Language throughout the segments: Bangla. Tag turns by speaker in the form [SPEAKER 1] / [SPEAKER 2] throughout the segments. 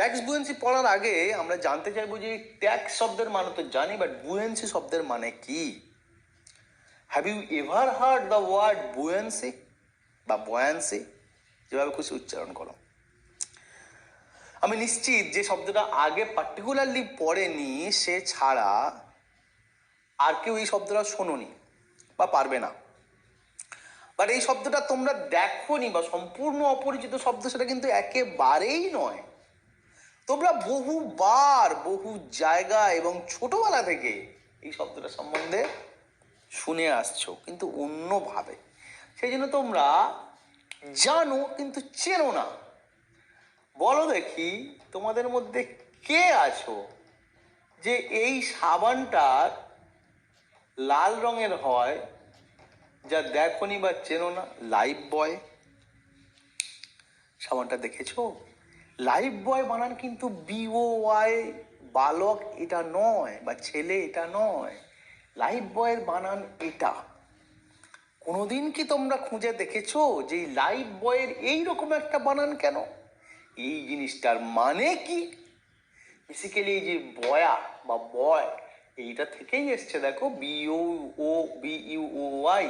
[SPEAKER 1] ট্যাক্স বুয়েন্সি পড়ার আগে আমরা জানতে চাইব যে ট্যাক্স শব্দের মানে তো জানি বাট বুয়েন্সি শব্দের মানে কি? Have you ever heard the word buoyancy বা বয়ান্সি যেভাবে খুশি উচ্চারণ করো। আমি নিশ্চিত যে শব্দটা আগে পার্টিকুলারলি পড়েনি, সে ছাড়া আর কেউ এই শব্দটা শোনোনি বা পারবে না। বাট এই শব্দটা তোমরা দেখোনি বা সম্পূর্ণ অপরিচিত শব্দ সেটা কিন্তু একেবারেই নয়। তোমরা বহুবার, বহু জায়গা এবং ছোটবেলা থেকে এই শব্দটা সম্বন্ধে শুনে আসছো, কিন্তু অন্যভাবে। সেই জন্য তোমরা জানো কিন্তু চেনো না। বলো দেখি, তোমাদের মধ্যে কে আছো যে এই সাবানটার লাল রঙের হয়, যা দেখনি বা চেনো না? লাইফ বয় সাবানটা দেখেছ? লাইফ বয় বানান কিন্তু বিও ওয়াই বালক এটা নয় বা ছেলে এটা নয়। লাইফ বয়ের বানান এটা। কোনোদিন কি তোমরা খুঁজে দেখেছ যে লাইফ বয়ের এইরকম একটা বানান কেন? এই জিনিসটার মানে কি? বেসিক্যালি এই যে বয়া বা বয় এইটা থেকেই এসছে, দেখো B O O B U O Y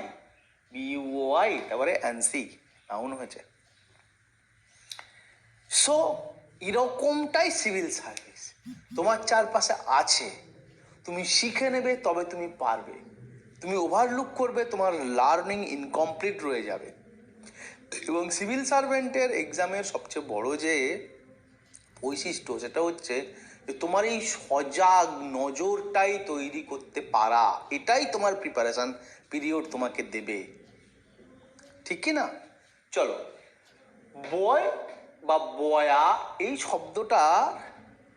[SPEAKER 1] B U O Y তারপরে অ্যানসি নাউন হয়েছে। সো এরকমটাই সিভিল সার্ভিস তোমার চারপাশে আছে। তুমি শিখে নেবে, তবে তুমি পারবে। তুমি ওভারলুক করবে, তোমার লার্নিং ইনকমপ্লিট রয়ে যাবে। এবং সিভিল সার্ভেন্টের এক্সামের সবচেয়ে বড় যে বৈশিষ্ট্য, সেটা হচ্ছে যে তোমার এই সজাগ নজরটাই তৈরি করতে পারা, এটাই তোমার প্রিপারেশন পিরিয়ড তোমাকে দেবে। ঠিক কি না? চলো। বয় বা বয়া, এই শব্দটা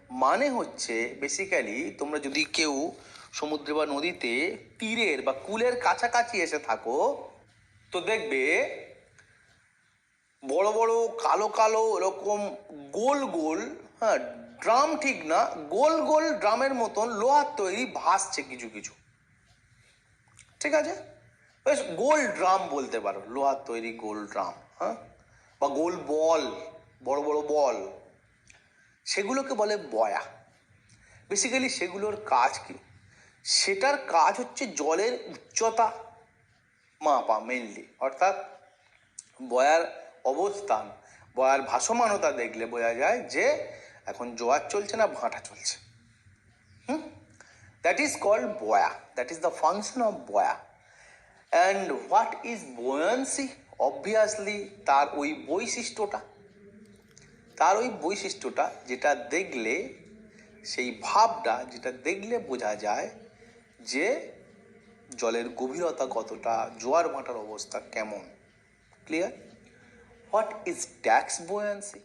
[SPEAKER 1] মানে হচ্ছে বেসিক্যালি তোমরা যদি কেউ সমুদ্রে বা নদীতে তীরের বা কুলের কাছাকাছি এসে থাকো, তো দেখবে বড় বড় কালো কালো এরকম গোল গোল হ্যাঁ ড্রাম ঠিক না, গোল গোল ড্রামের মতন লোহার তৈরি ভাসছে কিছু কিছু। ঠিক আছে? বেশ গোল ড্রাম বলতে পারো, লোহার তৈরি গোল ড্রাম হ্যাঁ বা গোল বল। বড় বড় বল। সেগুলোকে বলে বয়া। বেসিক্যালি সেগুলোর কাজ কি? সেটার কাজ হচ্ছে জলের উচ্চতা মাপা মেনলি অর্থাৎ বয়ার অবস্থান, বয়ার ভাসমানতা দেখলে বোঝা যায় যে এখন জোয়ার চলছে না, ভাঁটা চলছে। হুম? That is called buoy. That is the function of buoy. And what is buoyancy obviously তার ওই বৈশিষ্ট্যটা। তার ওই বৈশিষ্ট্যটা যেটা দেখলে, সেই ভাবটা যেটা দেখলে বোঝা যায় যে জলের গভীরতা কতটা জোয়ার মাটার অবস্থা কেমন। Clear what is tax buoyancy